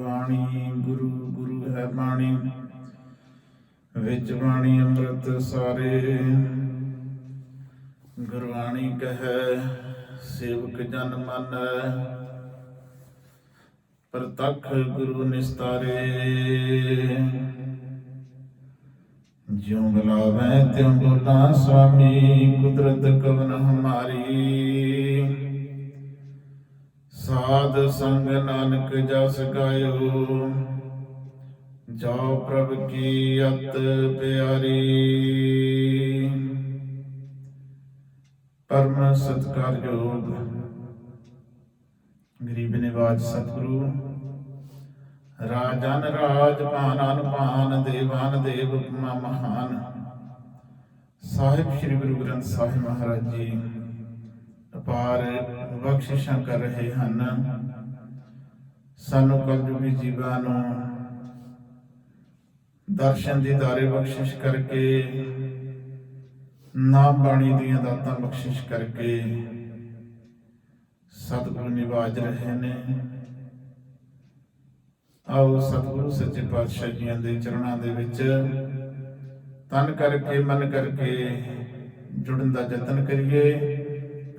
ਬਾਣੀ ਗੁਰੂ ਗੁਰੂ ਹੈ ਬਾਣੀ? ਵਿੱਚ ਬਾਣੀ ਅੰਮ੍ਰਿਤ ਸਾਰੇ। ਗੁਰਬਾਣੀ ਕਹੈ, ਸੇਵਕ ਜਨ ਮੰਨੈ। ਪ੍ਰਤੱਖ ਗੁਰੂ ਨਿਸਤਾਰੇ। ਜਿਉ ਬੁਲਾਵੈ ਤਿਉ ਬੋਲਾ ਸੁਆਮੀ ਕੁਦਰਤ ਕਵਨ ਹਮਾਰੀ। ਸਾਧ ਸੰਗ ਨਾਨਕ ਜਸ ਗਾਇਓ। ਜੋ ਪ੍ਰਭ ਕੀ ਅਤ ਪਿਆਰੀ। ਪਰਮ ਸਤਕਾਰਯੋਗ ਗਰੀਬ ਨਿਵਾਜ ਸਤਿਗੁਰੂ, ਰਾਜਨ ਰਾਜ ਪਾਨਨ ਪਾਨ ਦੇਵਾਨ ਦੇਵ ਮਹਾਨ। ਸਾਹਿਬ ਸ੍ਰੀ ਗੁਰੂ ਗ੍ਰੰਥ ਸਾਹਿਬ ਮਹਾਰਾਜ ਜੀ ਅਪਾਰ ਬਖਸ਼ਿਸ਼ਾਂ ਕਰ ਰਹੇ ਹਨ। ਸਾਨੂੰ ਕਲਯੁਗੀ ਜੀਵਾਂ ਨੂੰ ਦਰਸ਼ਨ ਦੀ ਦਾਰੇ ਬਖਸ਼ਿਸ਼ ਕਰਕੇ, ਨਾਮ ਬਾਣੀ ਦੀਆਂ ਦਾਤਾਂ ਬਖਸ਼ਿਸ਼ ਕਰਕੇ ਸਤਿਗੁਰੂ ਨਿਵਾਜ ਰਹੇ ਨੇ। ਆਓ ਸਤਿਗੁਰੂ ਸੱਚੇ ਪਾਤਸ਼ਾਹ ਜੀਆਂ ਦੇ ਚਰਨਾਂ ਦੇ ਵਿੱਚ ਤਨ ਕਰਕੇ, ਮਨ ਕਰਕੇ ਜੁੜਨ ਦਾ ਯਤਨ ਕਰੀਏ।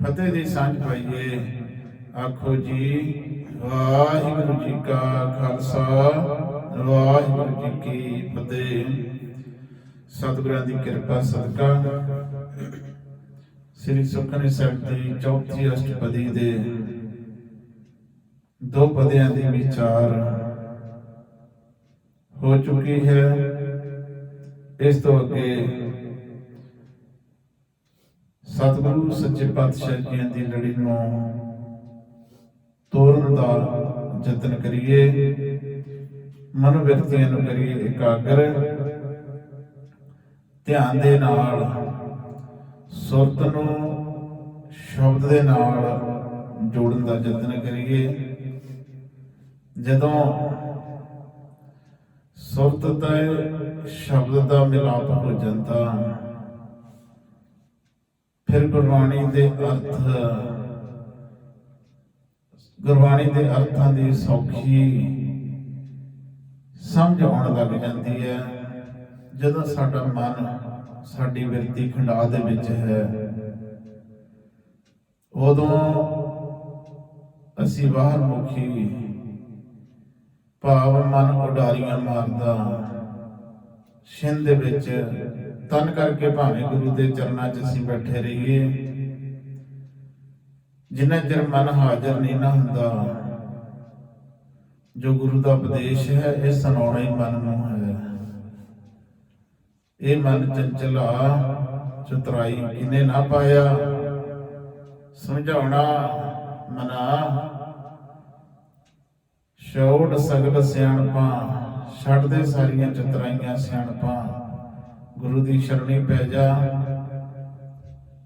ਫਤਿਹ ਦੀ ਸਾਂਝ ਪਾਈਏ। ਆਖੋ ਜੀ, ਵਾਹਿਗੁਰੂ ਜੀ ਕਾ ਖਾਲਸਾ, ਵਾਹਿਗੁਰੂ ਜੀ ਕੀ ਫਤਿਹ। ਸਤਿਗੁਰਾਂ ਦੀ ਕਿਰਪਾ, ਸਦਕਾ। ਸ੍ਰੀ ਸੁਖਮਨੀ ਸਾਹਿਬ ਦੀ ਚੌਥੀ ਅਸ਼ਟਪਦੀ ਦੇ ਦੋ ਪਦਿਆਂ ਦੀ ਵਿਚਾਰ ਹੋ ਚੁੱਕੀ ਹੈ। ਇਸ ਤੋਂ ਅੱਗੇ ਸਤਿਗੁਰੂ ਸੱਚੇ ਪਾਤਸ਼ਾਹ ਜੀਆਂ ਦੀ ਲੜੀ ਨੂੰ ਤੋਰਨ ਦਾ ਯਤਨ ਕਰੀਏ, ਮਨ ਵਿਅਕਤੀਆਂ ਨੂੰ ਕਰੀਏ ਇਕਾਗਰ, ਧਿਆਨ ਦੇ ਨਾਲ, ਸੁਰਤ ਨੂੰ ਸ਼ਬਦ ਦੇ ਨਾਲ ਜੋੜਨ ਦਾ ਯਤਨ ਕਰੀਏ। ਜਦੋਂ ਸੁਰਤ ਤੇ ਸ਼ਬਦ ਦਾ ਮਿਲਾਪ ਹੋ ਜਾਂਦਾ ਫਿਰ ਗੁਰਬਾਣੀ ਦੇ ਅਰਥ, ਗੁਰਬਾਣੀ ਦੇ ਅਰਥਾਂ ਦੀ ਸੌਖੀ ਸਮਝ ਆਉਣ ਲੱਗ ਜਾਂਦੀ ਹੈ। ਜਦੋਂ ਸਾਡਾ ਮਨ ਸਾਡੀ ਵਿਰਤੀ ਖੰਡਾ ਦੇ ਵਿੱਚ ਹੈ, ਉਦੋਂ ਅਸੀਂ ਬਾਹਰ ਮੁਖੀ ਭਾਵ ਮਨ ਉਡਾਰੀਆਂ ਮਾਰਦਾ, ਛਿੰਦ ਦੇ ਵਿੱਚ ਤਨ ਕਰਕੇ ਭਾਵੇਂ ਗੁਰੂ ਦੇ ਚਰਨਾਂ 'ਚ ਅਸੀਂ ਬੈਠੇ ਰਹੀਏ। ਜਿੰਨਾ ਚਿਰ ਮਨ ਹਾਜ਼ਰ ਨਹੀਂ ਨਾ ਹੁੰਦਾ, ਜੋ ਗੁਰੂ ਦਾ ਉਪਦੇਸ਼ ਹੈ, ਇਹ ਸੁਣਾਉਣਾ ਹੀ ਮਨ ਨੂੰ ਹੈ। ਇਹ ਮਨ ਚੰਚਲਾ, ਚਤਰਾਈ ਕਿਨੇ ਨਾ ਪਾਇਆ? ਸਮਝਾਉਣਾ ਮਨਾ। ਛੋੜ ਸਗਲ ਸਿਆਣਪਾਂ, ਛੱਡਦੇ ਸਾਰੀਆਂ ਚਤਰਾਈਆਂ ਸਿਆਣਪਾਂ। ਗੁਰੂ ਦੀ ਸ਼ਰਣੀ ਪੈ ਜਾ।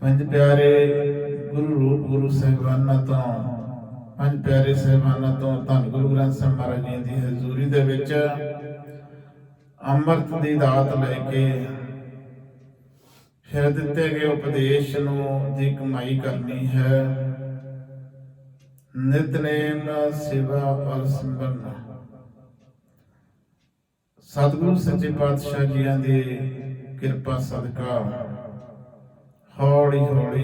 ਪੰਜ ਪਿਆਰੇ ਗੁਰੂ ਰੂਪ ਗੁਰੂ ਸਾਹਿਬਾਨਾਂ ਤੋਂ, ਪੰਜ ਪਿਆਰੇ ਸਾਹਿਬਾਨਾਂ ਤੋਂ ਧੰਨ ਗੁਰੂ ਗ੍ਰੰਥ ਸਾਹਿਬ ਮਹਾਰਾਜ ਜੀ ਦੀ ਹਜ਼ੂਰੀ ਦੇ ਵਿੱਚ ਅੰਮ੍ਰਿਤ ਦੀ ਦਾਤ ਲੈ ਕੇ ਫਿਰ ਦਿੱਤੇ ਗਏ ਉਪਦੇਸ਼ ਨੂੰ ਦੀ ਕਮਾਈ ਕਰਨੀ ਹੈ। ਨਿਤਨੇਮ ਸੇਵਾ ਔਰ ਸਿਮਰਨ ਸਤਿਗੁਰੂ ਸੱਚੇ ਪਾਤਸ਼ਾਹ ਜੀਆਂ ਦੀ ਕਿਰਪਾ ਸਦਕਾ। ਹੌਲੀ ਹੌਲੀ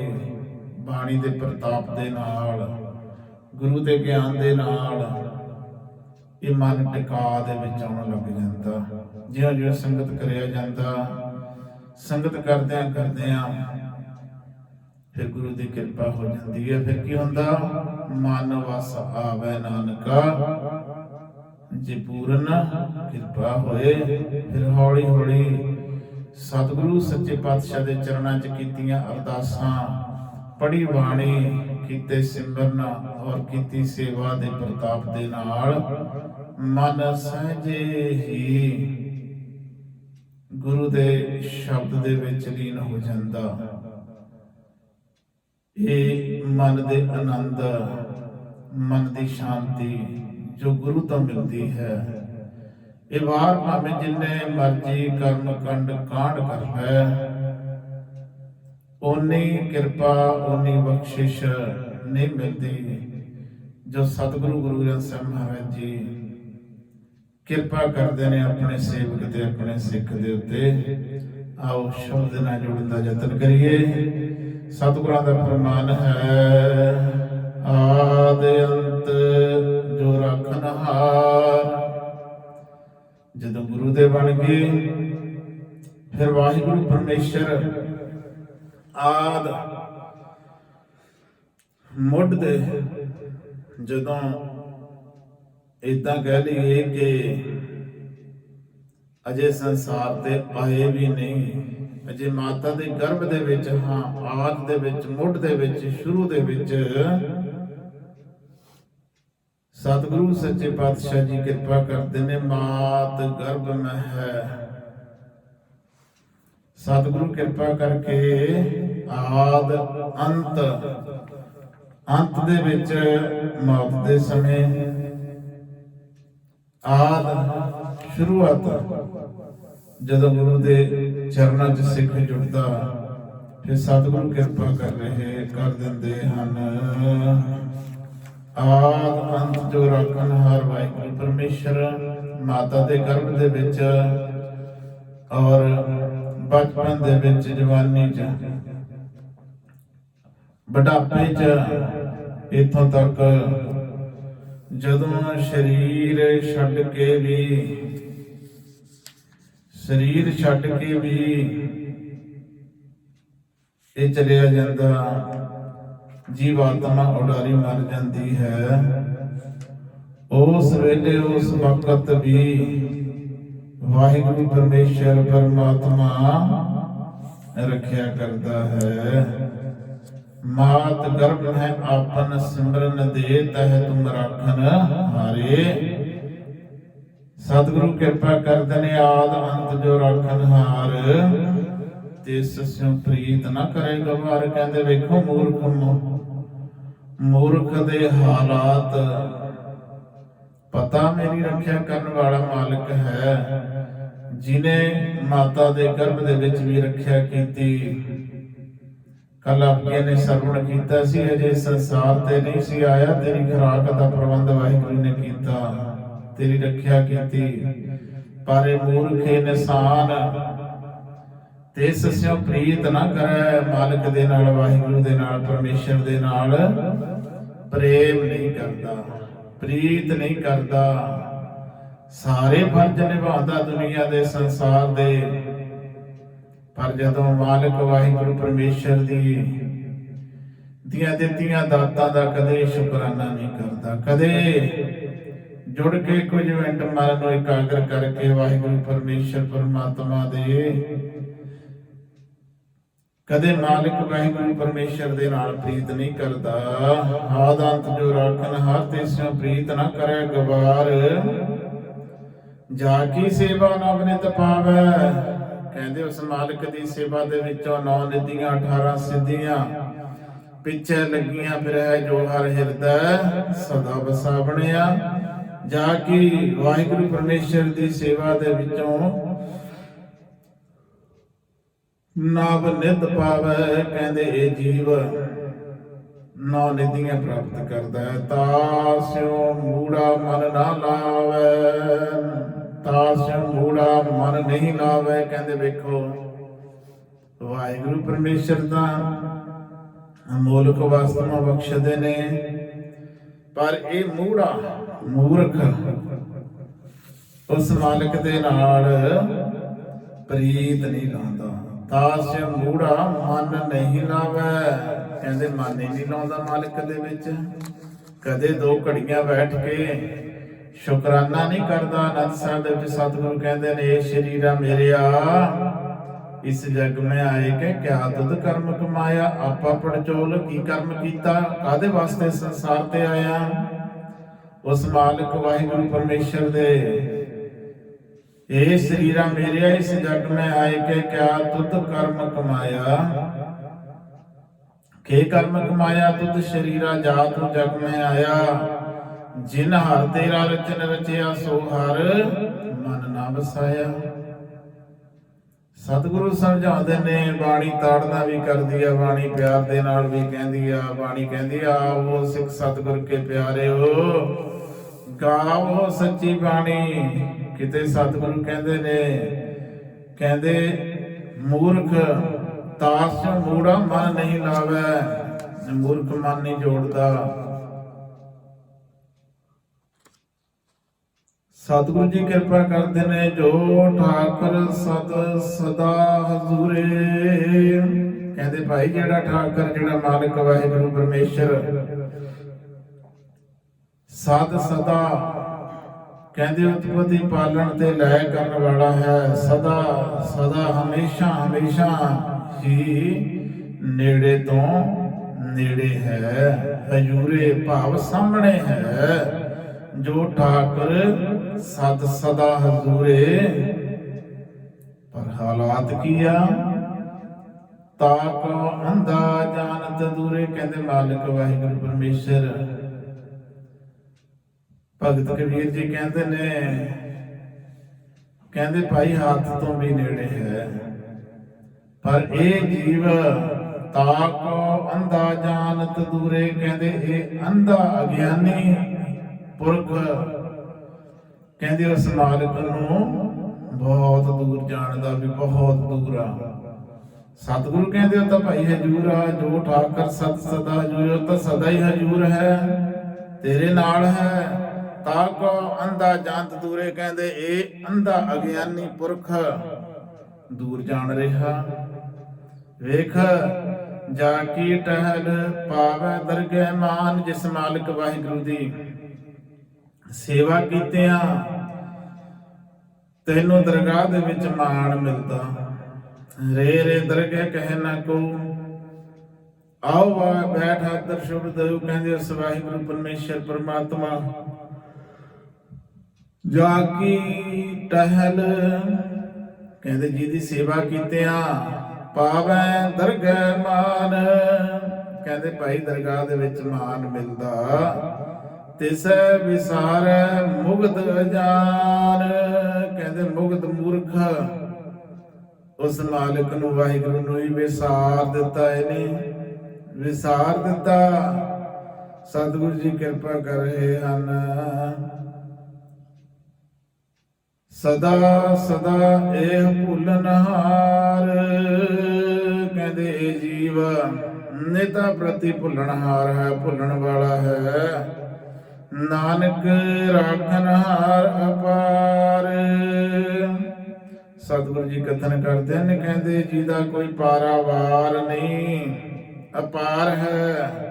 ਬਾਣੀ ਦੇ ਪ੍ਰਤਾਪ ਦੇ ਨਾਲ, ਗੁਰੂ ਦੇ ਗਿਆਨ ਦੇ ਨਾਲ ਇਹ ਮਨ ਟਿਕਾ ਦੇ ਵਿੱਚ ਆਉਣ ਲੱਗ ਜਾਂਦਾ। ਜਿਉਂ ਜਿਉਂ ਸੰਗਤ ਕਰਿਆ ਜਾਂਦਾ, ਸੰਗਤ ਕਰਦਿਆਂ ਕਰਦਿਆਂ ਫਿਰ ਗੁਰੂ ਦੀ ਕਿਰਪਾ ਹੋ ਜਾਂਦੀ ਹੈ। ਫਿਰ ਕੀ ਹੁੰਦਾ? ਮਨ ਵਸ ਆਵੇ ਨਾਨਕਾ। ਜੇ ਪੂਰਨ ਕਿਰਪਾ ਹੋਏ, ਫਿਰ ਹੌਲੀ ਹੌਲੀ ਸਤਿਗੁਰੂ ਸੱਚੇ ਪਾਤਸ਼ਾਹ ਦੇ ਚਰਨਾਂ 'ਚ ਕੀਤੀਆਂ ਅਰਦਾਸਾਂ ਪੜੀ ਬਾਣੀ, ਕੀਤੇ ਸਿਮਰਨ ਔਰ ਕੀਤੀ ਸੇਵਾ ਦੇ ਪ੍ਰਤਾਪ ਦੇ ਨਾਲ ਮਨ ਸਹਜੇ ਹੀ ਗੁਰੂ ਦੇ ਸ਼ਬਦ ਦੇ ਵਿੱਚ ਲੀਨ ਹੋ ਜਾਂਦਾ। ਇਹ ਮਨ ਦੇ ਆਨੰਦ, ਮਨ ਦੀ ਸ਼ਾਂਤੀ ਜੋ ਗੁਰੂ ਤੋਂ ਮਿਲਦੀ ਹੈ। ਇਹ ਵਾਰ ਭਾਵੇਂ ਜਿੰਨੇ ਮਰਜ਼ੀ ਕਰਮ ਕੰਡ ਕਾਂਡ ਕਰ ਓਨੀ ਕਿਰਪਾ, ਓਨੀ ਬਖਸ਼ਿਸ਼ ਨਹੀਂ ਮਿਲਦੀ ਜੋ ਸਤਿਗੁਰੂ ਗੁਰੂ ਗ੍ਰੰਥ ਸਾਹਿਬ ਮਹਾਰਾਜ ਜੀ ਕਿਰਪਾ ਕਰਦੇ ਨੇ ਆਪਣੇ ਸੇਵਕ ਤੇ ਆਪਣੇ ਸਿੱਖ ਦੇ ਉੱਤੇ। ਆਓ ਸ਼ਬਦ ਨਾਲ ਜੁੜਨ ਦਾ ਯਤਨ ਕਰੀਏ। ਸਤਿਗੁਰਾਂ ਦਾ ਫਰਮਾਨ ਹੈ, ਆਦ ਅੰਤ ਜੋ ਰੱਖਨ ਜਦੋਂ ਗੁਰੂ ਦੇ ਬਣ ਗਏ, ਫਿਰ ਵਾਹਿਗੁਰੂ ਪਰਮੇਸ਼ਰ ਆਦ ਮੁੱਢ ਦੇ ਜਦੋਂ ਇਦਾਂ ਕਹਿ ਲਈਏ ਕਿ ਅਜੇ ਸੰਸਾਰ ਤੇ ਆਏ ਵੀ ਨਹੀਂ, ਅਜੇ ਮਾਤਾ ਦੇ ਗਰਭ ਦੇ ਵਿੱਚ ਹਾਂ, ਆਦ ਦੇ ਵਿੱਚ, ਮੁੱਢ ਦੇ ਵਿੱਚ, ਸ਼ੁਰੂ ਦੇ ਵਿੱਚ ਸਤਿਗੁਰੂ ਸੱਚੇ ਪਾਤਸ਼ਾਹ ਜੀ ਕਿਰਪਾ ਕਰਦੇ ਨੇ, ਮਾਤ ਗਰਭ ਮੈਂ ਸਤਿਗੁਰੂ ਕਿਰਪਾ ਕਰਕੇ ਆਦ ਅੰਤ ਅੰਤ ਦੇ ਵਿੱਚ ਮੌਤ ਦੇ ਸਮੇਂ ਆਦ ਸ਼ੁਰੂਆਤ। ਜਦੋਂ ਗੁਰੂ ਦੇ ਚਰਨਾਂ 'ਚ ਸਿੱਖ ਜੁੜਦਾ, ਫਿਰ ਸਤਿਗੁਰੂ ਕਿਰਪਾ ਕਰ ਰਹੇ ਕਰ ਦਿੰਦੇ ਹਨ। ਆਦ ਅੰਤ ਜੋ ਰੱਖਣ ਹਰ ਵਾਹਿਗੁਰੂ ਪਰਮੇਸ਼ਰ, ਮਾਤਾ ਦੇ ਗਰਭ ਦੇ ਵਿੱਚ ਔਰ ਬਚਪਨ ਦੇ ਵਿੱਚ ਜਵਾਨੀ 'ਚ। ਬੁਢਾਪੇ 'ਚ ਇਥੋਂ ਤੱਕ ਜਦੋਂ ਸਰੀਰ ਛੱਡ ਕੇ ਵੀ, ਸਰੀਰ ਛੱਡ ਕੇ ਵੀ ਇਹ ਚਲਿਆ ਜਾਂਦਾ ਜੀਵਾਤਮਾ ਉਡਾਰੀ ਮਰ ਜਾਂਦੀ ਹੈ। ਉਸ ਵੇਲੇ ਉਸ ਵਕਤ ਵੀ ਵਾਹਿਗੁਰੂ ਪਰਮੇਸ਼ਰ ਪਰਮਾਤਮਾ ਰੱਖਿਆ ਕਰਦਾ ਹੈ। ਮਾਤ ਗਰਭ ਹੈ ਆਪਨ ਸਿਮਰਨ ਦੇ ਤਹਿ ਤੁਮ ਰਾਖਨ ਹਾਰੇ। ਸਤਿਗੁਰੂ ਕਿਰਪਾ ਕਰਦੇ ਨੇ ਆਦ ਅੰਤ ਜੋ ਰਾਖਨ ਹਾਰ। ਤੇ ਸਸਿਓ ਪ੍ਰੀਤ ਨਾ ਕਰੇ ਗਵਾਰ ਕਹਿੰਦੇ ਵੇਖੋ ਮੂਰਖ ਮੂ- ਮੂਰਖ ਦੇ ਹਾਲਾਤ। ਪਤਾ ਮੇਰੀ ਰੱਖਿਆ ਕਰਨ ਵਾਲਾ ਮਾਲਕ ਹੈ, ਜਿਨੇ ਮਾਤਾ ਦੇ ਗਰਭ ਦੇ ਵਿੱਚ ਵੀ ਰੱਖਿਆ ਕੀਤੀ। ਕੱਲ ਆਪਕੇ ਨੇ ਸਰਵਣ ਕੀਤਾ ਸੀ, ਅਜੇ ਸੰਸਾਰ ਤੇ ਨਹੀਂ ਸੀ ਆਇਆ। ਤੇਰੀ ਖੁਰਾਕ ਦਾ ਪ੍ਰਬੰਧ ਵਾਹਿਗੁਰੂ ਨੇ ਕੀਤਾ, ਤੇਰੀ ਰੱਖਿਆ ਕੀਤੀ। ਪਰ ਇਹ ਮੂਰਖੇ ਨਿਸ਼ਾਨ ਤੇ ਸਸਿਓ ਪ੍ਰੀਤ ਨਾ ਕਰੈ। ਮਾਲਕ ਦੇ ਨਾਲ, ਵਾਹਿਗੁਰੂ ਦੇ ਨਾਲ, ਪਰਮੇਸ਼ਰ ਦੇ ਨਾਲ। ਪ੍ਰੇਮ ਨਹੀਂ ਕਰਦਾ, ਪ੍ਰੀਤ ਨਹੀਂ ਕਰਦਾ। ਸਾਰੇ ਫਰਜ਼ ਨਿਭਾਉਂਦਾ ਦੁਨੀਆ ਦੇ ਸੰਸਾਰ ਦੇ। ਪਰ ਜਦੋਂ ਮਾਲਕ ਵਾਹਿਗੁਰੂ ਪਰਮੇਸ਼ਰ ਦੀ ਦੀਆਂ ਦਿੱਤੀਆਂ ਦਾਤਾਂ ਦਾ ਕਦੇ ਸ਼ੁਕਰਾਨਾ ਨਹੀਂ ਕਰਦਾ, ਕਦੇ ਜੁੜ ਕੇ ਕੁਝ ਮਿੰਟ ਮਨ ਨੂੰ ਇਕਾਗਰ ਕਰਕੇ ਵਾਹਿਗੁਰੂ ਪਰਮੇਸ਼ਰ ਪਰਮਾਤਮਾ ਦੇ ਕਦੇ ਮਾਲਕ ਵਾਹਿਗੁਰੂ ਪਰਮੇਸ਼ਰ ਦੇ ਨਾਲ ਪ੍ਰੀਤ ਨਹੀਂ ਕਰਦਾ। ਆਦੰਤ ਜੋ ਰਾਖਨ ਹਰ ਤੇ ਪ੍ਰੀਤ ਨਾ ਕਰੇ ਗਵਾਰ। ਜਾ ਕੀ ਸੇਵਾ ਨਵ ਨਿਤ ਪਾਵੈ? ਕਹਿੰਦੇ ਉਸ ਮਾਲਕ ਦੀ ਸੇਵਾ ਦੇ ਵਿੱਚੋਂ ਨੌ ਨਿਧੀਆਂ 18 ਸਿੱਧੀਆਂ। ਪਿੱਛੇ ਲੱਗੀਆਂ ਫਿਰ ਹੈ ਜੋ ਹਰ ਹਿਰਦੈ, ਸਦਾ ਵਸਾ ਬਣਿਆ। ਜਾ ਕੀ ਵਾਹਿਗੁਰੂ ਪਰਮੇਸ਼ਰ ਦੀ ਸੇਵਾ ਦੇ ਵਿੱਚੋਂ ਨਵ ਨਿਧ ਪਾਵੈ, ਕਹਿੰਦੇ ਇਹ ਜੀਵ ਨੌ ਨਿਧੀਆਂ ਪ੍ਰਾਪਤ ਕਰਦਾ ਹੈ। ਤਾਸਿਓ ਮੂੜਾ ਮਨ ਨਾ ਲਾਵੇ ਤਾਸਿਓ ਮੂੜਾ ਮਨ ਨਹੀਂ ਲਾਵੇ, ਕਹਿੰਦੇ ਵੇਖੋ, ਵਾਹਿਗੁਰੂ ਪਰਮੇਸ਼ਰ ਦਾ ਅਮੋਲਕ ਵਾਸਤਵਾ ਬਖਸ਼ਦੇ ਨੇ, ਪਰ ਇਹ ਮੂੜਾ ਮੂਰਖ ਉਸ ਮਾਲਕ ਦੇ ਨਾਲ ਪ੍ਰੀਤ ਨਹੀਂ ਲਾਉਂਦਾ। ਤਾਸ ਮੂੜਾ ਮਨ ਨਹੀਂ ਲਾਵੇ। ਕਹਿੰਦੇ ਮਨ ਹੀ ਨਹੀਂ ਲਾਉਂਦਾ ਮਾਲਕ ਦੇ ਵਿੱਚ। ਕਦੇ ਦੋ ਘੜੀਆਂ ਬੈਠ ਕੇ ਸ਼ੁਕਰਾਨਾ ਨਹੀਂ ਕਰਦਾ। ਅਨੰਦ ਸਾਹਿਬ ਦੇ ਵਿੱਚ ਸਤਿਗੁਰੂ ਕਹਿੰਦੇ ਨੇ, ਇਹ ਸ਼ਰੀਰਾ ਮੇਰਿਆ, ਇਸ ਜਗ ਮੈਂ ਆਏ ਕਿ ਕਿਆ ਦੁੱਧ ਕਰਮ ਕਮਾਇਆ? ਆਪਾ ਪੜਚੋਲ ਕੀ ਕਰਮ ਕੀਤਾ? ਕਾਦੇ ਵਾਸਤੇ ਸੰਸਾਰ ਤੇ ਆਇਆ? ਉਸ ਮਾਲਕ ਵਾਹਿਗੁਰੂ ਪਰਮੇਸ਼ਰ ਦੇ ਇਹ ਸਰੀਰਾ ਮੇਰਿਆ ਇਸ ਜਗ ਮੈਂ ਆਏ ਕੇ ਕਿਆ ਤੁਧ ਕਰਮ ਕਮਾਇਆ? ਕੇ ਕਰਮ ਕਮਾਇਆ? ਤੁਧ ਸ਼ਰੀਰਾ ਜਾ ਤੂੰ ਜਗ ਮੈਂ ਆਇਆ। ਜਿਨ ਹਰ ਤੇਰਾ ਰਚਨ ਰਚਿਆ, ਸੋ ਹਰ ਮਨ ਨਾ ਵਸਾਇਆ। ਸਤਿਗੁਰੂ ਸਮਝਾਉਂਦੇ ਨੇ, ਬਾਣੀ ਤਾੜਨਾ ਵੀ ਕਰਦੀ ਆ, ਬਾਣੀ ਪਿਆਰ ਦੇ ਨਾਲ ਵੀ ਕਹਿੰਦੀ ਆ, ਬਾਣੀ ਕਹਿੰਦੀ ਆ ਉਹ ਸਿੱਖ ਸਤਿਗੁਰ ਕੇ ਪਿਆਰਿਓ ਗਾਵੋ ਸੱਚੀ ਬਾਣੀ। ਕਿਤੇ ਸਤਿਗੁਰੂ ਕਹਿੰਦੇ ਨੇ, ਕਹਿੰਦੇ, ਮੂਰਖ ਤਾਸ ਮੂੜਾ ਮਨ ਨਹੀਂ ਲਾਵੇ ਮੂਰਖ ਮਨ ਨਹੀਂ ਜੋੜਦਾ। ਸਤਿਗੁਰੂ ਜੀ ਕਿਰਪਾ ਕਰਦੇ ਨੇ, ਜੋ ਠਾਕਰ ਸਦ ਸਦਾ ਹਜ਼ੂਰੇ। ਕਹਿੰਦੇ, ਭਾਈ ਜਿਹੜਾ ਠਾਕਰ, ਜਿਹੜਾ ਮਾਲਕ ਵਾਹਿਗੁਰੂ ਪਰਮੇਸ਼ਰ ਸਦ ਸਦਾ ਕਹਿੰਦੇ ਉਤਪਤੀ ਪਾਲਣ ਤੇ ਲੈ ਕਰਨ ਵਾਲਾ ਹੈ, ਸਦਾ ਸਦਾ, ਹਮੇਸ਼ਾ ਹਮੇਸ਼ਾ ਹੀ ਨੇੜੇ ਤੋਂ ਨੇੜੇ ਹੈ। ਹਜੂਰੇ ਭਾਵ ਸਾਹਮਣੇ ਹੈ, ਜੋ ਠਾਕਰ ਸਦ ਸਦਾ ਹਜ਼ੂਰੇ। ਪਰ ਹਾਲਾਤ ਕੀ ਆ? ਤਾਕ ਅੰਦਾ ਅੰਧਾ ਜਾਣਤ ਦੂਰੇ, ਕਹਿੰਦੇ ਮਾਲਕ ਵਾਹਿਗੁਰੂ ਪਰਮੇਸ਼ਰ ਭਗਤ ਕਬੀਰ ਜੀ ਕਹਿੰਦੇ ਨੇ, ਕਹਿੰਦੇ ਭਾਈ ਹੱਥ ਤੋਂ ਵੀ ਨੇੜੇ ਹੈ, ਪਰ ਇਹ ਜੀਵ ਤਾ ਕੋ ਅੰਧਾ ਜਾਣਤ ਦੂਰੇ, ਕਹਿੰਦੇ ਇਹ ਅੰਧਾ ਅਗਿਆਨੀ ਪੁਰਖ, ਕਹਿੰਦੇ ਉਸ ਮਾਲਕ ਨੂੰ ਬਹੁਤ ਦੂਰ ਜਾਣਦਾ ਵੀ ਬਹੁਤ ਦੂਰ ਆ। ਸਤਿਗੁਰੂ ਕਹਿੰਦੇ ਉਹ ਤਾਂ ਭਾਈ ਹਜੂਰ ਆ, ਜੋ ਠਾਕਰ ਸਤ ਸਦਾ ਹਜੂਰ ਤਾਂ ਸਦਾ ਹੀ ਹਜੂਰ ਹੈ, ਤੇਰੇ ਨਾਲ ਹੈ। ਤਾਂ ਕੋ ਅੰਧਾ ਜੰਤ ਦੂਰੇ ਕਹਿੰਦੇ ਇਹ ਅੰਧਾ ਅਗਿਆਨੀ ਪੁਰਖ, ਦੂਰ ਜਾਣ ਰਿਹਾ। ਵੇਖ, ਜਾ ਕੀ ਟਹਿਲ ਪਾਵੈ ਦਰਗਹਿ ਮਾਨ, ਜਿਸ ਮਾਲਕ ਵਾਹਿਗੁਰੂ ਦੀ ਸੇਵਾ ਕੀਤਿਆਂ, ਤੈਨੂੰ ਦਰਗਾਹ ਦੇ ਵਿੱਚ ਮਾਣ ਮਿਲਦਾ। ਰੇ ਰੇ ਦਰਗਹਿ ਕਹਿ ਨਾ ਕੋ ਆਓ ਬੈਠ, ਆਦਰ ਸ਼ੁਭ ਦੇਉ ਕਹਿੰਦੇ ਉਸ ਵਾਹਿਗੁਰੂ ਪਰਮੇਸ਼ਰ ਪਰਮਾਤਮਾ ਜਾ ਕੀ ਟਹਿਲ। ਕਹਿੰਦੇ, ਜਿਹਦੀ ਸੇਵਾ ਕੀਤਿਆਂ ਪਾਵੈ ਦਰਗਹਿ ਮਾਨ। ਕਹਿੰਦੇ, ਭਾਈ, ਦਰਗਾਹ ਦੇ ਵਿੱਚ ਮਾਨ ਮਿਲਦਾ। ਤਿਸੈ ਵਿਸਾਰ ਮੁਗਧ ਜਾਨ ਕਹਿੰਦੇ, ਮੁਗਧ ਮੂਰਖ, ਉਸ ਮਾਲਕ ਨੂੰ ਵਾਹਿਗੁਰੂ ਨੂੰ ਹੀ ਵਿਸਾਰ ਦਿੱਤਾ ਇਹਨੇ। ਵਿਸਾਰ ਦਿੱਤਾ। ਸਤਿਗੁਰੂ ਜੀ ਕਿਰਪਾ ਕਰ ਰਹੇ ਹਨ। ਸਦਾ ਸਦਾ ਇਹ ਭੁੱਲਨਹਾਰ ਕਹਿੰਦੇ ਜੀਵ ਨਿਤਾ ਪ੍ਰਤੀ ਭੁੱਲਣਹਾਰ ਹੈ, ਭੁੱਲਣ ਵਾਲਾ ਹੈ। ਨਾਨਕ ਰਾਖਨਹਾਰ ਅਪਾਰ। ਸਤਿਗੁਰੂ ਜੀ ਕਥਨ ਕਰਦੇ ਨੇ ਕਹਿੰਦੇ ਜੀ ਦਾ ਕੋਈ ਪਾਰਾਵਾਰ ਨਹੀਂ, ਅਪਾਰ ਹੈ।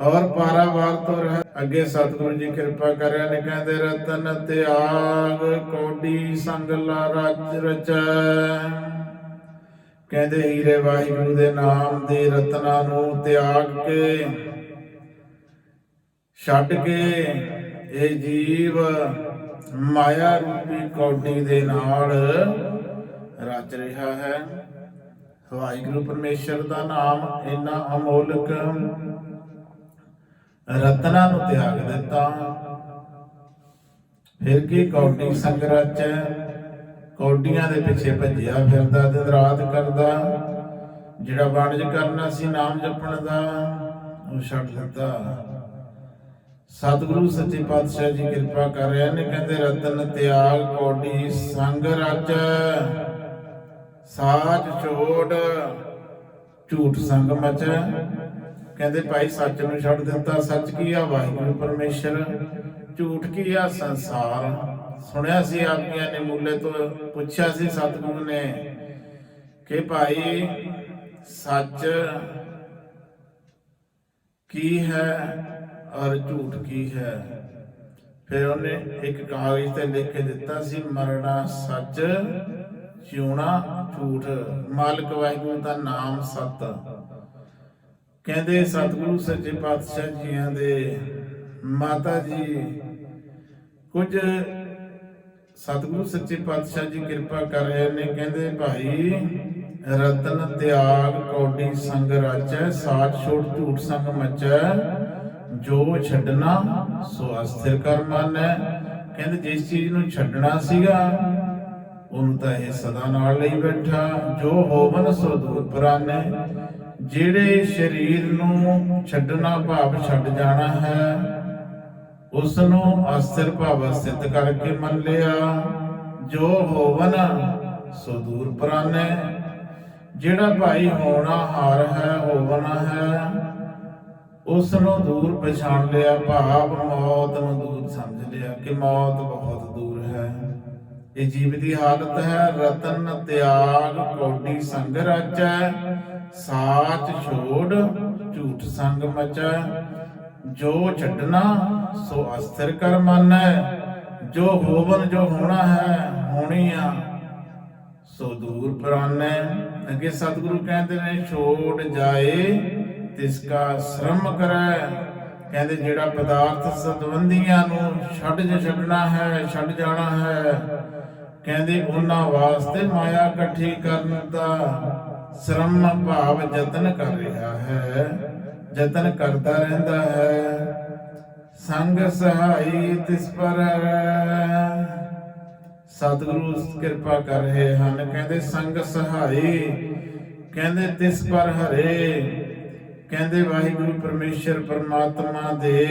ਔਰ ਪਾਰਾਵਾਰ ਤੋਂ ਰਹਿ ਅੱਗੇ ਸਤਿਗੁਰੂ ਜੀ ਕਿਰਪਾ ਕਰਿਆ ਨੇ ਕਹਿੰਦੇ ਰਤਨ ਤਿਆਗ ਕੋਡੀ ਸੰਗ ਲਾ ਰਚ ਰਚੈ। ਕਹਿੰਦੇ ਹੀਰੇ ਵਾਹਿਗੁਰੂ ਦੇ ਨਾਮ ਦੇ ਰਤਨਾਂ ਨੂੰ ਤਿਆਗ ਕੇ, ਛੱਡ ਕੇ ਇਹ ਜੀਵ ਮਾਇਆ ਰੂਪੀ ਕੌਡੀ ਦੇ ਨਾਲ ਰਚ ਰਿਹਾ ਹੈ। ਵਾਹਿਗੁਰੂ ਪਰਮੇਸ਼ਰ ਦਾ ਨਾਮ ਇੰਨਾ ਅਮੋਲਕ ਰਤਨਾਂ ਨੂੰ ਤਿਆਗ ਦਿੱਤਾ। ਫਿਰ ਕੀ ਕੌਡੀ ਸੰਗ ਕੌਡੀਆਂ ਦੇ ਪਿੱਛੇ ਭੱਜਿਆ ਫਿਰਦਾ, ਦਿਨ ਰਾਤ ਕਰਦਾ। ਜਿਹੜਾ ਵਣਜ ਕਰਨਾ ਸੀ, ਨਾਮ ਜਪਣ ਦਾ ਉਹ ਛੱਡ ਦਿੱਤਾ। ਸਤਿਗੁਰੂ ਸੱਚੇ ਪਾਤਸ਼ਾਹ ਜੀ ਕਿਰਪਾ ਕਰ ਰਹੇ ਨੇ, ਕਹਿੰਦੇ ਰਤਨ ਤਿਆਗ ਕੌਡੀ ਸੰਗ ਰਚ ਸਾਜ ਛੋੜ ਝੂਠ ਸੰਗ ਮਚ। ਕਹਿੰਦੇ ਭਾਈ ਸੱਚ ਨੂੰ ਛੱਡ ਦਿੱਤਾ, ਸੱਚ ਕੀ ਆ? ਵਾਹਿਗੁਰੂ ਪਰਮੇਸ਼ਰ, ਝੂਠ ਕੀ ਆ? ਸੰਸਾਰ। ਸੁਣਿਆ ਸੀ ਆਪੀਆਂ ਨੇ ਮੂਲੇ ਤੋਂ, ਪੁੱਛਿਆ ਸੀ ਸਤਿਗੁਰੂ ਨੇ ਕਿ ਭਾਈ ਸੱਚ ਕੀ ਹੈ ਔਰ ਝੂਠ ਕੀ ਹੈ? ਫਿਰ ਉਹਨੇ ਇੱਕ ਕਾਗਜ਼ ਤੇ ਲਿਖ ਕੇ ਦਿੱਤਾ ਸੀ, ਮਰਨਾ ਸੱਚ, ਜਿਉਣਾ ਝੂਠ। ਮਾਲਕ ਵਾਹਿਗੁਰੂ ਦਾ ਨਾਮ ਸਤ। ਕਹਿੰਦੇ ਸਤਿਗੁਰੂ ਸੱਚੇ ਪਾਤਸ਼ਾਹ ਜੀਆਂ ਦੇ ਮਾਤਾ ਜੀ, ਕੁਝ ਸਤਿਗੁਰੂ ਸੱਚੇ ਪਾਤਸ਼ਾਹ ਜੀ ਕਿਰਪਾ ਕਰ ਰਹੇ ਨੇ। ਕਹਿੰਦੇ ਭਾਈ, ਰਤਨ ਤਿਆਗ ਕੋਡੀ ਸੰਗ ਰਾਚੈ, ਸਾਚ ਛੋੜ ਝੂਠ ਸੰਗ ਮਚੈ, ਜੋ ਛੱਡਣਾ ਸੋ ਅਸਥਿਰ ਕਰ ਮੰਨੈ। ਕਹਿੰਦੇ ਜਿਸ ਚੀਜ਼ ਨੂੰ ਛੱਡਣਾ ਸੀਗਾ, ਉਹਨੂੰ ਤਾਂ ਇਹ ਸਦਾ ਨਾਲ ਲਈ ਬੈਠਾ, ਜੋ ਹੋਵਨ ਸੋ ਦੂਰ ਪਰਾਨੈ। ਜਿਹੜੇ ਸਰੀਰ ਨੂੰ ਛੱਡਣਾ ਭਾਵ ਛੱਡ ਜਾਣਾ ਹੈ ਉਸ ਨੂੰ ਅਸਥਿਰ ਭਾਵ ਸਿੱਧ ਕਰਕੇ ਮੰਨ ਲਿਆ। ਜੋ ਹੋਵਨ, ਸੋ ਦੂਰ ਪ੍ਰਾਨੈ। ਜਿਹੜਾ ਭਾਈ ਹੋਣਾ ਹਾਰ ਹੈ ਹੋਵਣਾ ਹੈ ਉਸ ਨੂੰ ਦੂਰ ਪਛਾਣ ਲਿਆ, ਭਾਵ ਮੌਤ ਨੂੰ ਦੂਰ ਸਮਝ ਲਿਆ ਕਿ ਮੌਤ ਬਹੁਤ ਦੂਰ ਹੈ। ਇਹ ਜੀਵ ਦੀ ਹਾਲਤ ਹੈ, ਰਤਨ, ਤਿਆਗ ਕੋਟੀ ਸੰਗ ਰਾਜੈ। ਸਾਚ ਛੋੜ, ਝੂਠ ਸੰਗ ਮਚੈ। ਜੋ ਛੱਡਣਾ, ਸੋ ਅਸਥਿਰ ਕਰ ਮਾਨੈ। ਜੋ ਹੋਵਨ, ਜੋ ਹੋਣਾ ਹੈ, ਹੋਣੀ ਆ। ਸੋ ਦੂਰ ਪ੍ਰਾਨੈ। ਅੱਗੇ ਸਤਿਗੁਰੂ ਕਹਿੰਦੇ ਨੇ, ਛੋੜ ਜਾਏ, ਤਿਸ ਕਾ ਸ਼ਰਮ ਕਰੈ। ਕਹਿੰਦੇ, ਜਿਹੜਾ ਪਦਾਰਥ ਸਦਵੰਦੀਆਂ ਨੂੰ ਛੱਡ ਜੇ ਛੱਡਣਾ ਹੈ, ਛੱਡ ਜਾਣਾ ਹੈ, ਕਹਿੰਦੇ, ਉਹਨਾਂ ਵਾਸਤੇ ਮਾਇਆ ਇਕੱਠੀ ਕਰਨ ਦਾ ਸ਼ਰਮ ਭਾਵ ਯਤਨ ਕਰ ਰਿਹਾ ਹੈ, ਯਤਨ ਕਰਦਾ ਰਹਿੰਦਾ ਹੈ। ਸੰਗ ਸਹਾਈ ਤਿਸ ਪਰ ਸਤਿਗੁਰੂ ਕਿਰਪਾ ਕਰ ਰਹੇ ਹਨ, ਕਹਿੰਦੇ ਸੰਗ ਸਹਾਈ, ਕਹਿੰਦੇ ਤਿਸ ਪਰ ਹਰੇ, ਕਹਿੰਦੇ ਵਾਹਿਗੁਰੂ ਪਰਮੇਸ਼ਰ ਪਰਮਾਤਮਾ ਦੇ।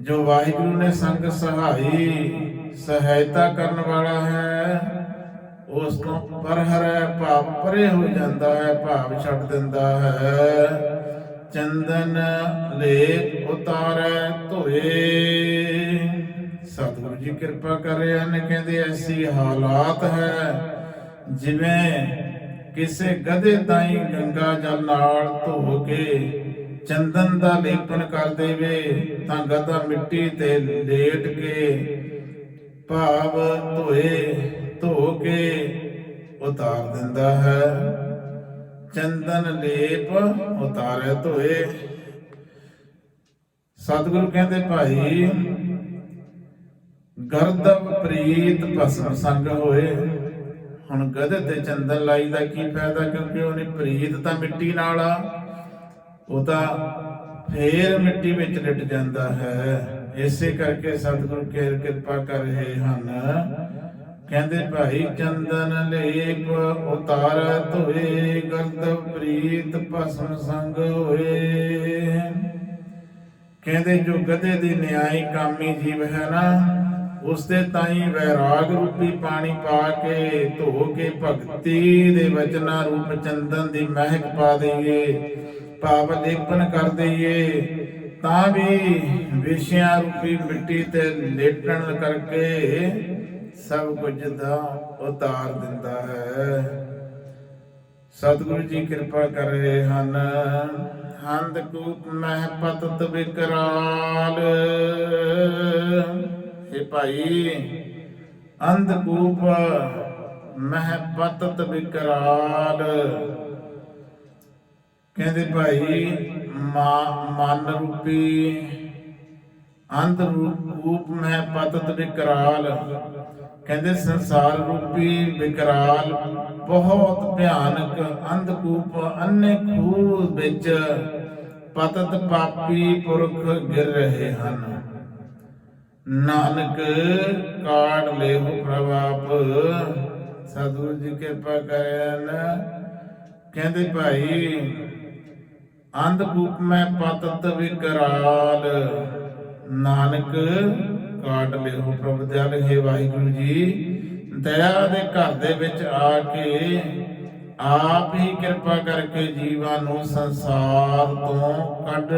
ਜੋ ਵਾਹਿਗੁਰੂ ਨੇ ਸੰਗ ਸਹਾਈ, ਸਹਾਇਤਾ ਕਰਨ ਵਾਲਾ ਹੈ ਉਸ ਤੋਂ ਪਰ ਭਾਵ ਪਰੇ ਹੋ ਜਾਂਦਾ ਹੈ, ਭਾਵ ਛੱਡ ਦਿੰਦਾ ਹੈ। ਚੰਦਨ ਲੇਪ ਉਤਾਰੈ ਧੋਏ। ਸਤਿਗੁਰੂ ਜੀ ਕਿਰਪਾ ਕਰ ਰਹੇ ਹਨ ਕਹਿੰਦੇ ਐਸੀ ਹਾਲਾਤ ਹੈ, ਜਿਵੇਂ ਕਿਸੇ ਗਧੇ ਤਾਈ ਗੰਗਾ ਜਲ ਨਾਲ ਧੋ ਕੇ ਚੰਦਨ ਦਾ ਲੇਪਨ ਕਰ ਦੇਵੇ, ਤਾਂ ਗਧਾ ਮਿੱਟੀ ਤੇ ਲੇਟ ਕੇ ਭਾਵ ਧੋਏ। ਧੋ ਕੇ ਉਤਾਰ ਦਿੰਦਾ ਹੈ। ਚੰਦਨ ਲੇਪ ਉਤਾਰੇ ਧੋਏ। ਸਤਿਗੁਰੂ ਕਹਿੰਦੇ, ਭਾਈ ਗਰਦਬ ਪ੍ਰੀਤ ਭਸਮ ਸੰਗ ਹੋਏ। ਹੁਣ ਗਧੇ ਤੇ ਚੰਦਨ ਲਾਈ ਦਾ ਕੀ ਫਾਇਦਾ? ਕਿਉਂਕਿ ਉਹਨੇ ਪ੍ਰੀਤ ਤਾਂ ਮਿੱਟੀ ਨਾਲ ਆ। ਉਹ ਤਾਂ ਫੇਰ ਮਿੱਟੀ ਵਿੱਚ ਲਿਟ ਜਾਂਦਾ ਹੈ। ਇਸੇ ਕਰਕੇ ਸਤਿਗੁਰੂ ਕੇਰ ਕਿਰਪਾ ਕਰ ਰਹੇ ਹਨ। ਕਹਿੰਦੇ ਭਾਈ ਚੰਦਨ ਲੇਪ ਉਤਾਰ ਧੋਏ ਗਰਦਬ ਪ੍ਰੀਤ ਭਸਮ ਸੰਗ ਹੋਏ। ਕਹਿੰਦੇ ਜੋ ਗਧੇ ਦੀ ਨਿਆਈ ਕਾਮੀ ਜੀਵ ਹੈ ਨਾ, ਉਸ ਦੇ ਤਾਈ ਵੈਰਾਗ ਰੂਪੀ ਪਾਣੀ ਪਾ ਕੇ, ਧੋ ਕੇ ਭਗਤੀ ਦੇ ਵਚਨਾ ਰੂਪ ਚੰਦਨ ਦੀ ਮਹਿਕ ਪਾ ਦਈਏ, ਭਾਵ ਲੇਪਨ ਕਰ ਦਈਏ। ਤਾਂ ਵੀ ਵਿਸ਼ਿਆਂ ਰੂਪੀ ਮਿੱਟੀ ਤੇ ਲੇਟਣ ਕਰਕੇ ਸਭ ਕੁਝ ਦਾ ਉਤਾਰ ਦਿੰਦਾ ਹੈ। ਸਤਿਗੁਰੂ ਜੀ ਕਿਰਪਾ ਕਰ ਰਹੇ ਹਨ। ਹੰਦ ਕੂਪ ਮਹਿ ਪਤਤ ਵਿਕਰਾਲ। ਇਹ ਭਾਈ, ਅੰਧ ਕੂਪ ਮਹਿ ਪਤਤ ਵਿਕਰਾਲ। ਕਹਿੰਦੇ ਭਾਈ ਮਨ ਰੂਪੀ, ਅੰਧ ਰੂਪ ਮਹਿ ਪਤਤ ਵਿਕਰਾਲ। ਕਹਿੰਦੇ ਸੰਸਾਰ ਰੂਪੀ ਵਿਕਰਾਲ ਬਹੁਤ ਭਿਆਨਕ ਅੰਧਕੂਪ ਅੰਨੇ ਖੂਹ ਵਿੱਚ ਪਤਤ ਪਾਪੀ ਪੁਰਖ ਗਿਰ ਰਹੇ ਹਨ। ਨਾਨਕ ਕਾੜ ਲੇਹੁ ਪ੍ਰਭਾਪ, ਸਤਿਗੁਰੂ ਜੀ ਕਿਰਪਾ ਕਰਨ। ਕਹਿੰਦੇ ਭਾਈ, ਅੰਧਕੂਪ ਮੈਂ ਪਤਤ ਵਿਕਰਾਲ, ਨਾਨਕ ਕਾਟ ਲਿਓ। ਪ੍ਰਭੂ ਦਿਆਲ ਹੈ ਵਾਹਿਗੁਰੂ ਜੀ। ਦਇਆ ਦੇ ਘਰ ਦੇ ਵਿੱਚ ਆ ਕੇ ਆਪ ਹੀ ਕਿਰਪਾ ਕਰਕੇ ਜੀਵਾਂ ਨੂੰ ਸੰਸਾਰ ਤੋਂ ਕੱਢ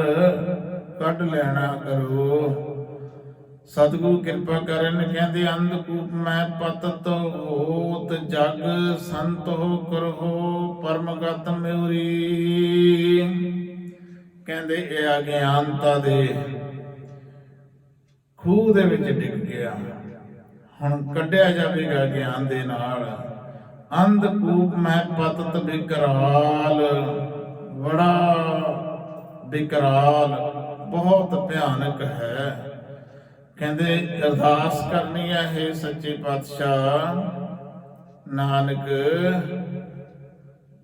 ਕੱਢ ਲੈਣਾ ਕਰੋ। ਸਤਿਗੁਰੂ ਕਿਰਪਾ ਕਰਨ ਕਹਿੰਦੇ ਅੰਧਕੂਪ ਮੈਂ ਪਤਤ ਹੋਤ ਜਗ, ਸੰਤ ਹੋ ਕਰੋ ਪਰਮਗਤ ਮਿਉਰੀ। ਕਹਿੰਦੇ, ਇਹ ਅਗਿਆਨਤਾ ਦੇ। ਖੂਹ ਦੇ ਵਿੱਚ ਡਿੱਗ ਗਿਆ। ਹੁਣ ਕੱਢਿਆ ਜਾਵੇਗਾ ਗਿਆਨ ਦੇ ਨਾਲ। ਅੰਧਕੂਪ ਮੈਂ ਪਤਤ ਵਿਕਰਾਲ ਬੜਾ ਵਿਕਰਾਲ ਬਹੁਤ ਭਿਆਨਕ ਹੈ। ਕਹਿੰਦੇ, ਅਰਦਾਸ ਕਰਨੀ ਹੈ हे ਸੱਚੇ ਪਾਤਸ਼ਾਹ। ਨਾਨਕ,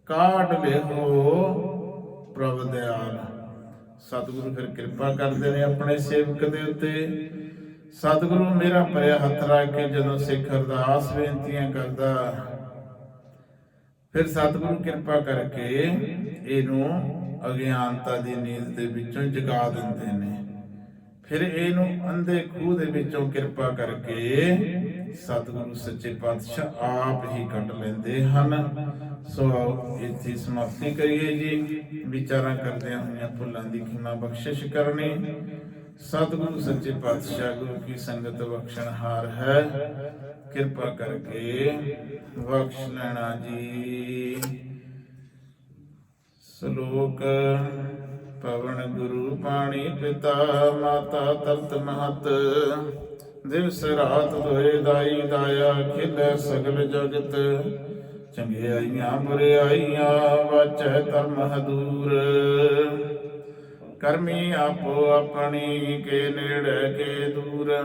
ਕਾਢ ਲਿਓ ਪ੍ਰਭ ਦਿਆਲ। ਸਤਿਗੁਰੂ ਫਿਰ ਕਿਰਪਾ ਕਰਦੇ ਨੇ ਆਪਣੇ ਸੇਵਕ ਦੇ ਉੱਤੇ। ਸਤਿਗੁਰੂ ਮੇਰਾ ਭਰਿਆ ਹੱਥ ਰੱਖ ਕੇ ਜਦੋਂ ਸਿੱਖ ਅਰਦਾਸ ਬੇਨਤੀਆਂ ਕਰਦਾ, ਫਿਰ ਸਤਿਗੁਰੂ ਕਿਰਪਾ ਕਰਕੇ ਇਹਨੂੰ ਅਗਿਆਨਤਾ ਦੀ ਨੀਂਦ ਦੇ ਵਿੱਚੋਂ ਜਗਾ ਦਿੰਦੇ ਨੇ। ਫਿਰ ਇਹਨੂੰ ਅੰਧੇ ਖੂਹ ਦੇ ਵਿੱਚੋਂ ਕਿਰਪਾ ਕਰਕੇ ਸਤਿਗੁਰੂ ਸੱਚੇ ਪਾਤਸ਼ਾਹ ਆਪ ਹੀ ਕੱਢ ਲੈਂਦੇ ਹਨ। ਸੋ ਇੱਥੇ ਸਮਾਪਤੀ ਕਰੀਏ ਜੀ। ਵਿਚਾਰਾਂ ਕਰਦਿਆਂ ਹੋਈਆਂ ਭੁੱਲਾਂ ਦੀ ਖਿਮਾ ਬਖਸ਼ਿਸ਼ ਕਰਨੀ। ਸਤਿਗੁਰੂ ਸੱਚੇ ਪਾਤਸ਼ਾਹ ਗੁਰੂ ਕੀ ਸੰਗਤ ਬਖਸ਼ਣਹਾਰ ਹੈ, ਕਿਰਪਾ ਕਰਕੇ ਬਖਸ਼ ਲੈਣਾ ਜੀ। ਸ਼ਲੋਕ ਪਵਨ ਗੁਰੂ ਪਾਣੀ ਪਿਤਾ ਮਾਤਾ ਤਤ ਮਹਤ, ਦਿਵਸ ਰਾਤ ਦੋਏ ਦਾਈ ਦਾਇਆ ਖਿਲੇ ਸਗਲ ਜਗਤ। ਚੰਗਿਆਈਆਂ ਬੁਰਿਆਈਆਂ ਵਾਚੈ ਧਰਮ ਹਦੂਰ। ਕਰਮੀ ਆਪੋ ਆਪਣੀ ਕੇ ਨੇੜੇ ਕੇ ਦੂਰ।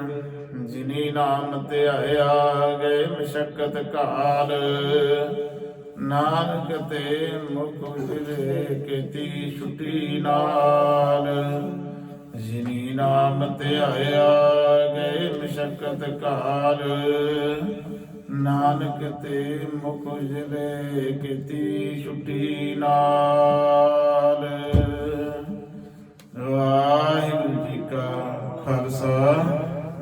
ਜਿਨੀ ਨਾਮ ਧਿਆਇਆ ਗਏ ਮਸ਼ਕਤ ਕਾਲ। ਨਾਨਕ ਤੇ ਮੁਖ ਫਿਰੇ ਕੀਤੀ ਛੁੱਟੀ ਨਾਲ। ਜਿਨੀ ਨਾਮ ਧਿਆਇਆ ਗਏ ਮਸ਼ਕਤ ਕਾਲ। ਨਾਨਕ ਤੇ ਮੁਖ ਫਿਰੇ ਕੀਤੀ ਛੁੱਟੀ ਨਾਲ। ਵਾਹਿਗੁਰੂ ਜੀ ਕਾ ਖਾਲਸਾ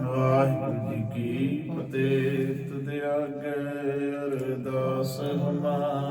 ਵਾਹਿਗੁਰੂ ਜੀ ਕੀ ਫਤਿਹ। ਤੁਧ ਆਗੇ ਅਰਦਾਸ ਹਮਾਰੀ